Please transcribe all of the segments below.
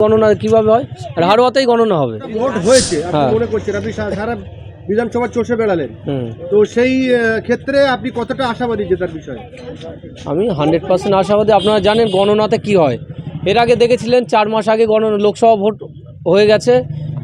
গণনা কীভাবে হয়? আর হারোয়াতেই গণনা হবে। ভোট হয়েছে আপনি হ্যাঁ। মনে করছেন আপনি সারা বিধানসভা চষে বেড়ালেন। তো সেই ক্ষেত্রে আপনি কতটা আশাবাদী জেতার বিষয়ে? আমি হান্ড্রেড পার্সেন্ট আশাবাদী। আপনারা জানেন গণনাতে কি হয়। এর আগে দেখেছিলেন চার মাস আগে গণনা লোকসভা ভোট হয়ে গেছে।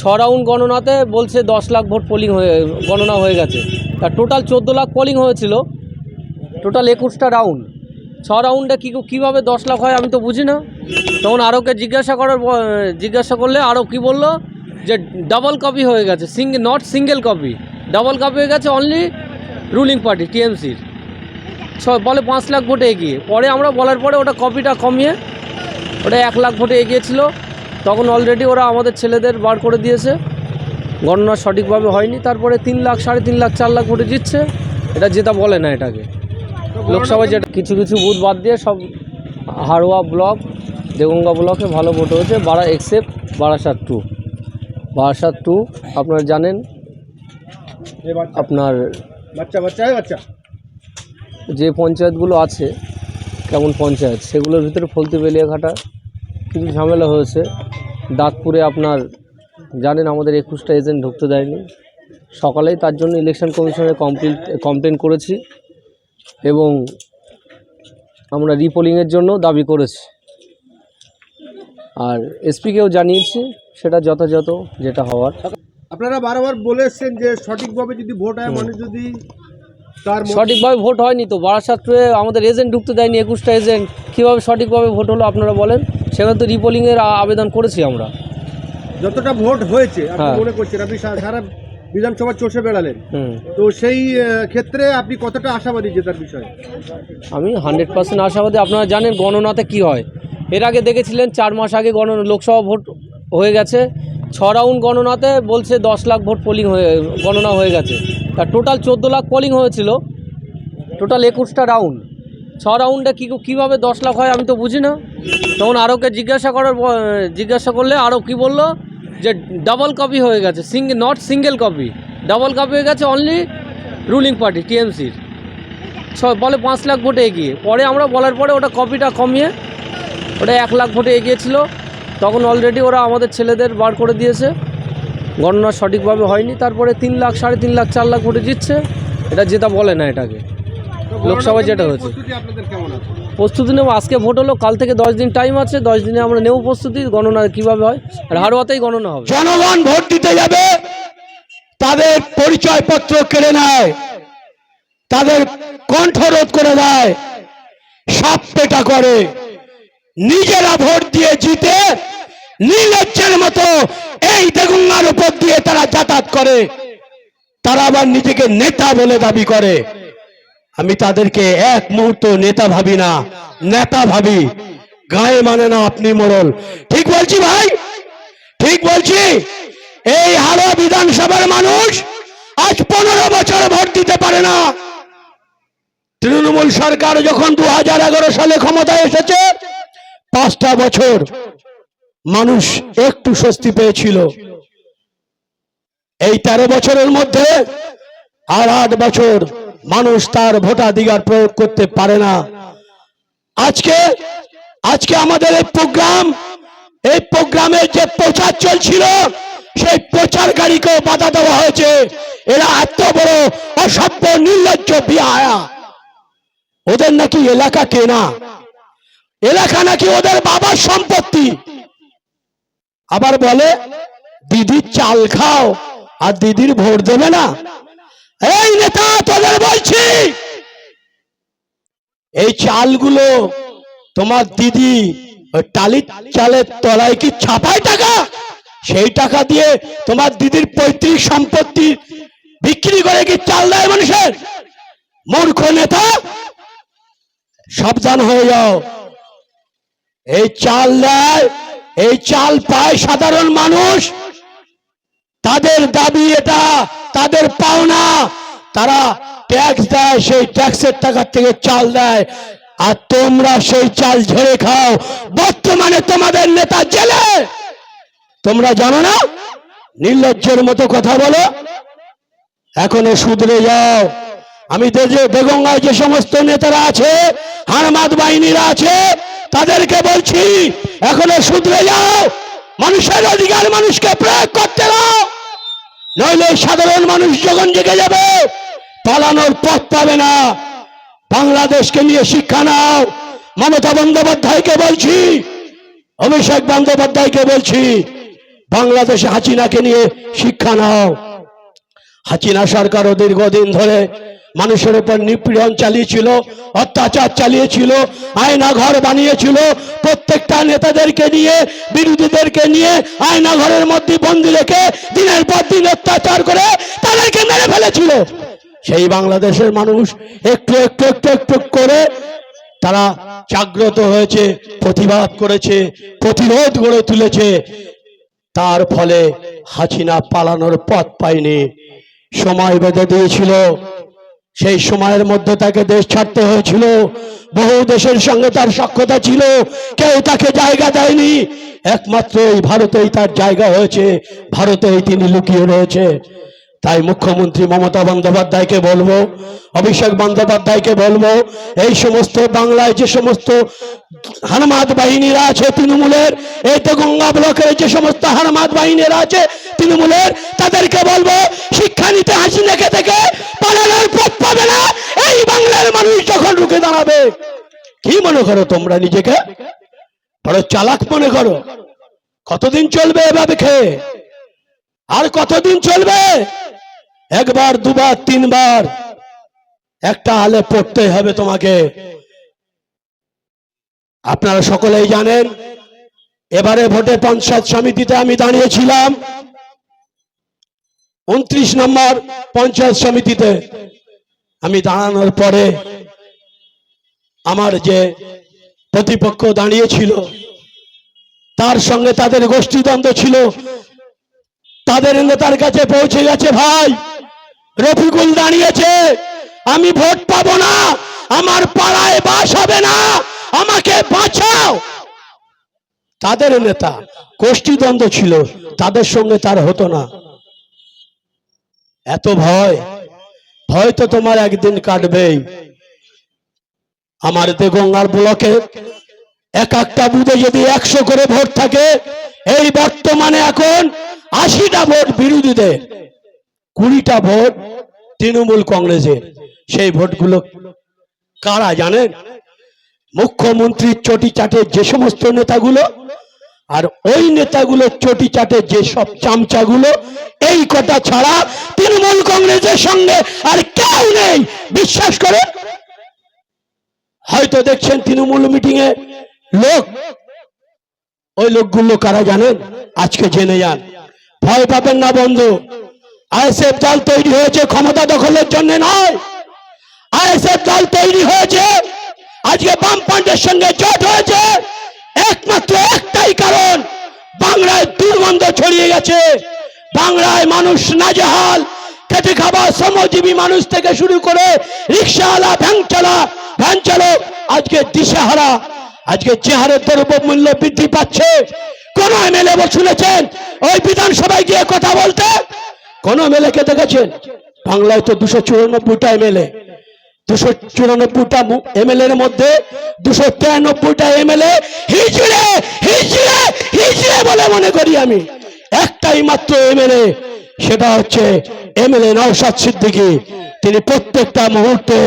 ছ রাউন্ড গণনাতে বলছে দশ লাখ ভোট পোলিং হয়ে গণনা হয়ে গেছে। আর টোটাল চোদ্দ লাখ পোলিং হয়েছিল। টোটাল একুশটা রাউন্ড। ছ রাউন্ডে কী কীভাবে দশ লাখ হয় আমি তো বুঝি না। তখন আরোকে জিজ্ঞাসা করার জিজ্ঞাসা করলে আরও কি বলল? যে ডাবল কপি হয়ে গেছে single not single copy double copy হয়ে গেছে অনলি রুলিং পার্টি টিএমসির ছ বলে পাঁচ লাখ ভোটে এগিয়ে। পরে আমরা বলার পরে ওটা কপিটা কমিয়ে ওটা এক লাখ ভোটে এগিয়েছিল। তখন অলরেডি ওরা আমাদের ছেলেদের বার করে দিয়েছে। গণনা সঠিকভাবে হয়নি। তারপরে তিন লাখ সাড়ে তিন লাখ চার লাখ ভোটে জিতছে। এটা যেটা বলে না এটাকে। লোকসভায় যেটা কিছু কিছু বুথ বাদ দিয়ে সব হাড়োয়া ব্লক দেগঙ্গা ব্লকে ভালো ভোট হয়েছে বারা except Barasat two Barasat two আপনারা জানেন আপনার বাচ্চা বাচ্চা বাচ্চা। যে পঞ্চায়েতগুলো আছে কেমন পঞ্চায়েত সেগুলোর ভিতরে ফলতি বেলিয়াঘাটা কিছু ঝামেলা হয়েছে। দাঁতপুরে আপনার জানেন আমাদের একুশটা এজেন্ট ঢুকতে দেয়নি। সকালেই তার জন্য ইলেকশন কমিশনে কমপ্লেন কমপ্লেন করেছি। এবং আমরা রিপোলিংয়ের জন্য দাবি করেছি। আর এসপিকেও জানিয়েছি সেটা যথাযথ যেটা হওয়ার। আপনারা বারবার বলে এসছেন যে সঠিকভাবে যদি ভোট হয় মানুষ যদি তার সঠিকভাবে ভোট হয়নি তো বারাসাতে আমাদের এজেন্ট ঢুকতে দেয়নি একুশটা এজেন্ট কীভাবে সঠিকভাবে ভোট হলো আপনারা বলেন? সেখানে তো রিপোলিংয়ের আবেদন করেছি আমরা। যতটা ভোট হয়েছে আপনি হ্যাঁ। মনে করছেন আপনি সারা বিধানসভা চষে বেড়ালেন। হুম। তো সেই ক্ষেত্রে আপনি কতটা আশাবাদী জেতার বিষয়ে? আমি হান্ড্রেড পার্সেন্ট আশাবাদী আপনারা জানেন গণনাতে কি হয়। এর আগে দেখেছিলেন চার মাস আগে গণনা লোকসভা ভোট হয়ে গেছে। ছ রাউন্ড গণনাতে বলছে দশ লাখ ভোট পোলিং হয়ে, গণনা হয়ে গেছে। আর টোটাল চোদ্দ লাখ পোলিং হয়েছিল। টোটাল একুশটা রাউন্ড ছ রাউন্ডে কী, কীভাবে দশ লাখ হয় আমি তো বুঝি না। তখন আরোকে জিজ্ঞাসা করার জিজ্ঞাসা করলে আরও কি বলল? যে ডাবল কপি হয়ে গেছে single not single copy double copy হয়ে গেছে অনলি রুলিং পার্টি টিএমসির ছ, বলে পাঁচ লাখ ভোটে এগিয়ে। পরে আমরা বলার পরে ওটা কপিটা কমিয়ে ওটা এক লাখ ভোটে এগিয়েছিল তখন অলরেডি ওরা আমাদের ছেলেদের বার করে দিয়েছে। গণনা সঠিকভাবে হয়নি। তারপরে তিন লাখ সাড়ে তিন লাখ চার লাখ ভোটে জিতছে। এটা যেটা বলে না এটাকে। লোকসভায় যেটা হয়েছে। প্রস্তুতি আপনাদের কেমন আছে? প্রস্তুতি নেব। আজকে ভোট হলো কাল থেকে দশ দিন টাইম আছে। দশ দিনে আমরা নেব প্রস্তুতি। গণনা কীভাবে হয়? আর হারোয়াতেই গণনা হবে। জনগণ ভোট দিতে যাবে তাদের পরিচয়পত্র কেড়ে নেয় তাদের কণ্ঠরোধ করে দেয় সাপ পেটা করে। নিজেরা ভোট দিয়ে জিতে নির্লজ্জের মতো এই দেগুঙ্গার উপর দিয়ে তারা যাতায়াত করে। তারা আবার নিজেকে নেতা বলে দাবি করে। আমি তাদেরকে এক মুহূর্ত নেতা ভাবি না, নেতা ভাবি। গায়ে মানে না আপনি মোড়ল। ঠিক বলছি ভাই? ঠিক বলছি? এই হাওড়া বিধানসভার মানুষ আজ পনেরো বছর ভোট দিতে পারে না। তৃণমূল সরকার যখন দু হাজার এগারো সালে ক্ষমতায় এসেছে পাঁচটা বছর মানুষ একটু স্বস্তি পেয়েছিল। এই তেরো বছরের মধ্যে আর আট বছর মানুষ তার ভোটাধিকার প্রয়োগ করতে পারে না। আজকে আজকে আমাদের এই প্রোগ্রাম, এই প্রোগ্রামে যে প্রচার চলছিল, সেই প্রচার গাড়িকেও বাধা দেওয়া হয়েছে। এরা এত বড় অসভ্য, নির্লজ্জ, বিহায়া। ওদের নাকি এলাকা কেনা? এলাকা নাকি ওদের বাবার সম্পত্তি? আবার বলে, দিদির চাল খাও, আর দিদির ভোট দেবে না। এই নেতা, তোদের বলছি! এই চালগুলো তোমার দিদি টালির চালের তলায় কি ছাপায় টাকা? সেই টাকা দিয়ে তোমার দিদির পৈতৃক সম্পত্তি বিক্রি করে কি চাল দেয় মানুষের? মূর্খ নেতা! সাবধান হয়ে যাও। এই চাল দেয়, এই চাল পায় সাধারণ মানুষ। তাদের দাবি এটা, তাদের পাওনা। তারা ট্যাক্স দেয়, সেই ট্যাক্সের টাকা থেকে চাল দেয়। আর তোমরা সেই চাল ঝেড়ে খাও। বর্তমানে তোমাদের নেতা জেলে। তোমরা জানো না? নির্লজ্জের মতো কথা বলো। এখনও শুধরে যাও। আমি বেগঙ্গায় যে সমস্ত নেতারা আছে, হারমাদ বাহিনীরা আছে, তাদেরকে বলছি, এখনও শুধরে যাও, মানুষের অধিকার মানুষকে প্রয়োগ করতে দাও। নইলে সাধারণ মানুষ যখন জেগে যাবে, পালানোর পথ পাবে না। বাংলাদেশকে নিয়ে শিক্ষা নাও। মমতা বন্দ্যোপাধ্যায়কে বলছি, অভিষেক বন্দ্যোপাধ্যায়কে বলছি, বাংলাদেশে হাসিনাকে নিয়ে শিক্ষা নাও। হাসিনা সরকারও দীর্ঘদিন ধরে মানুষের উপর নিপীড়ন চালিয়েছিল, অত্যাচার চালিয়েছিল আয়না ঘর বানিয়েছিল। প্রত্যেকটা নেতাদেরকে নিয়ে, বিরোধীদেরকে নিয়ে আয়না ঘরের মধ্যে বন্দি রেখে দিনের পর দিন অত্যাচার করে তাদেরকে মেরে ফেলেছিল। সেই বাংলাদেশের মানুষ একটু একটু একটু একটু করে তারা জাগ্রত হয়েছে, প্রতিবাদ করেছে, প্রতিরোধ গড়ে তুলেছে। তার ফলে হাসিনা পালানোর পথ পায়নি। সময় বেঁধে দিয়েছিল। সেই সময়ের মধ্যে তাকে দেশ ছাড়তে হয়েছিল। বহু দেশের সঙ্গে তার সক্ষতা ছিল। কেউ তাকে জায়গা দেয়নি। একমাত্র এই ভারতেই তার জায়গা হয়েছে। ভারতেই তিনি লুকিয়ে রয়েছে। তাই মুখ্যমন্ত্রী মমতা বন্দ্যোপাধ্যায়কে বলব, অভিষেক বন্দ্যোপাধ্যায়কে বলব, এই সমস্ত বাংলায় যে সমস্ত হারমাদ বাহিনীরা আছে তৃণমূলের, এই তো গঙ্গা ব্লকের যে সমস্ত হারমাদ বাহিনীরা আছে তৃণমূলের, তাদেরকে বলব, শিক্ষা নিতে হাসিনাকে থেকে পালানোর পথ পাবে না, এই বাংলার মানুষ যখন রুখে দাঁড়াবে। কি মনে করো তোমরা নিজেকে? বড় চালাক মনে করো। কতদিন চলবে এভাবে খেয়ে? আর কতদিন চলবে? একবার, দুবার, তিনবার একটা আলে পড়তে হবে তোমাকে। আপনারা সকলেই জানেন, এবারে ভোটে পঞ্চায়েত সমিতিতে আমি দাঁড়িয়েছিলাম উনত্রিশ নম্বর পঞ্চায়েত সমিতিতে। আমি দাঁড়ানোর পরে আমার যে প্রতিপক্ষ দাঁড়িয়েছিল, তার সঙ্গে তাদের গোষ্ঠীদ্বন্দ্ব ছিল। তাদের নেতার কাছে পৌঁছে গেছে ভাই। রফিকুল দাঁড়িয়েছে, আমি ভোট পাবো না, আমার পাড়ায় বাস হবে না, আমাকে বাঁচাও। তাদের নেতা, গোষ্ঠীদ্বন্দ্ব ছিল, তাদের সঙ্গে তার হতো না। এত ভয় ভয় তো তোমার একদিন কাটবেই। আমার দেগঙ্গার ব্লকে এক একটা বুথে যদি একশো করে ভোট থাকে, এই বর্তমানে এখন আশিটা ভোট বিরোধীদের, কুড়িটা ভোট তৃণমূল কংগ্রেসের সেই ভোটগুলো কারা জানেন? মুখ্যমন্ত্রীর চটি চাটে যে সমস্ত নেতাগুলো আর ওই নেতাগুলো চটি চাটে যে সব চামচাগুলো, এই কটা ছাড়া তৃণমূল কংগ্রেসের সঙ্গে আর কেউ নেই। বিশ্বাস করে? হয়তো দেখছেন তৃণমূল মিটিং এ লোক। ওই লোকগুলো কারা জানেন? আজকে জেনে যান। ভয় পাবেন না বন্ধু। আইএসএফ দল তৈরি হয়েছে ক্ষমতা দখলের জন্য নয়। আইএসএফ দল তৈরি হয়েছে। আজকে বামপান্ডের সঙ্গে জোট হয়েছে। একমাত্র একটাই কারণ, বাংলায় দুর্গন্ধ ছড়িয়ে গেছে। বাংলায় মানুষ নাজেহাল। খেটে খাওয়া শ্রমজীবী মানুষ থেকে শুরু করে রিক্সাওয়ালা ভ্যান চালা ভ্যান চালক আজকে দিশেহারা। আজকে যে হারে দ্রব্য মূল্য বৃদ্ধি পাচ্ছে। কোন এমএলএ শুনেছেন ওই বিধানসভায় গিয়ে কথা বলতে? কোন এমএলএ কে দেখেছেন বাংলায় তো দুশো চুরানব্বইটা এমএলএ দুশো চুরানব্বইটা এমএলএ এর মধ্যে দুশো তিরানব্বইটা এমএলএ হিজড়ে হিজড়ে হিজড়ে বলে মনে করি আমি। একটাই মাত্র এমএলএ সেটা হচ্ছে এমএলএ নওশাদ সিদ্দিকী। তিনি প্রত্যেকটা মুহূর্তে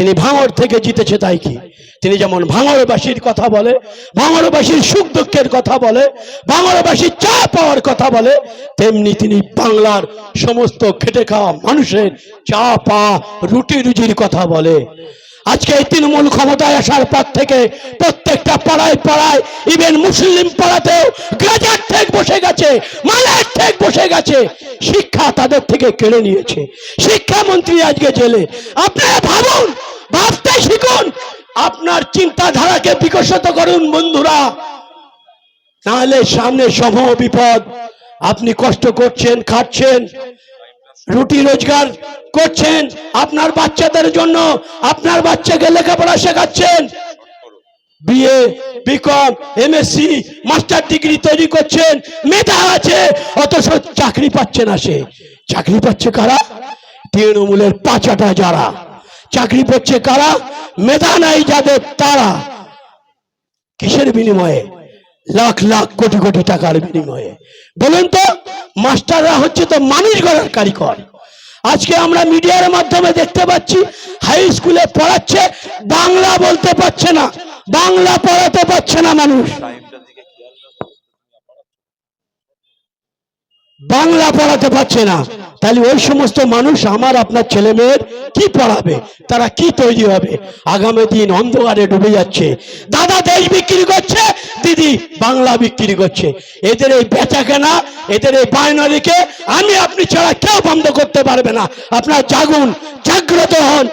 তিনি ভাঙর থেকে জিতেছে তাই কি? তিনি যেমন ভাঙরবাসীর কথা বলে, ভাঙরবাসীর সুখ দুঃখের কথা বলে, ভাঙরবাসীর চা পাওয়ার কথা বলে, তেমনি তিনি বাংলার সমস্ত খেটে খাওয়া মানুষের চা পা রুটি রুজির কথা বলে। আজকে এই তৃণমূল ক্ষমতায় আসার পর থেকে প্রত্যেকটা পাড়ায় পাড়ায় ইভেন মুসলিম পাড়াতেও গাজার ঠেক বসে গেছে, মালের ঠেক বসে গেছে। শিক্ষা তাদের থেকে কেড়ে নিয়েছে। শিক্ষামন্ত্রী আজকে জেলে। আপনারা ভাবুন, ভাবতে শিখুন, আপনার চিন্তাধারাকে বিকশিত করুন বন্ধুরা। তাহলে সামনে সমূহ বিপদ আপনি কষ্ট করছেন খাচ্ছেন রুটি রোজগার করছেন আপনার বাচ্চাদের জন্য। আপনার বাচ্চাকে লেখাপড়া শেখাচ্ছেন। BA, BCom, MSc, master degree তৈরি করছেন। মেধা আছে, অথচ চাকরি পাচ্ছে না সে। চাকরি পাচ্ছে কারা? তৃণমূলের পাচাটা যারা। চাকরি পাচ্ছে কারা? মেধা নাই যাদের, তারা কিসের বিনিময়ে? লাখ লাখ কোটি কোটি টাকার বিনিময়ে। বলুন তো। মাস্টাররা হচ্ছে তো মানুষ গড়ার কারিগর। আজকে আমরা মিডিয়ার মাধ্যমে দেখতে পাচ্ছি, হাই স্কুলে পড়াচ্ছে, বাংলা বলতে পারছে না। বাংলা পড়াতে পারছে না মানুষ। বাংলা পড়াতে পারছে না। তাহলে ওই সমস্ত মানুষ আমার আপনার ছেলে মেয়ের কি পড়াবে? তারা কি তৈরি হবে? আগামী দিন অন্ধকারে ডুবে যাচ্ছে। দাদা দেশ বিক্রি করছে, দিদি বাংলা বিক্রি করছে। এদের এই বেচা কেনা এদের এই বায়নারিকে আমি আপনি ছাড়া কেউ বন্ধ করতে পারবে না। আপনার জাগুন, জাগ্রত হন।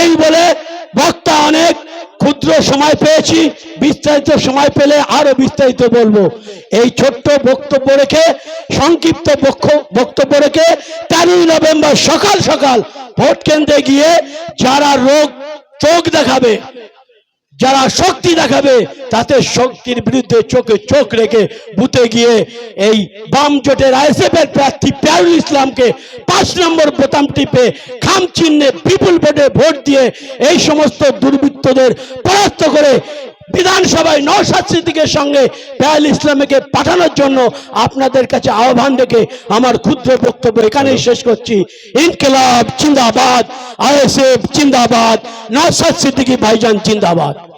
এই বলে বক্তা অনেক, ক্ষুদ্র সময় পেয়েছি, বিস্তারিত সময় পেলে আরও বিস্তারিত বলব। এই ছোট্ট বক্তব্য রেখে, সংক্ষিপ্ত বক্তব্য রেখে তেরোই নভেম্বর সকাল সকাল ভোট কেন্দ্রে গিয়ে যারা রোগ, চোখ দেখাবে যারা শক্তি দেখাবে, তাতে শক্তির বিরুদ্ধে চোখে চোখ রেখে বুতে গিয়ে এই বাম জোটের আইএসএফ এর প্রার্থী পেয়ারুল ইসলামকে পাঁচ নম্বর বোতাম টিপে খাম চিহ্নে বিপুল ভোটে ভোট দিয়ে এই সমস্ত দুর্বৃত্তদের পরাস্ত করে বিধানসভায় নৌসাদ সিদ্দিকের সঙ্গে প্যাল ইসলামীকে পাঠানোর জন্য আপনাদের কাছে আহ্বান রেখে আমার ক্ষুদ্র বক্তব্য এখানেই শেষ করছি। ইনকিলাব জিন্দাবাদ, আইএসএফ জিন্দাবাদ, নৌসাদ সিদ্দিকী ভাইজান জিন্দাবাদ।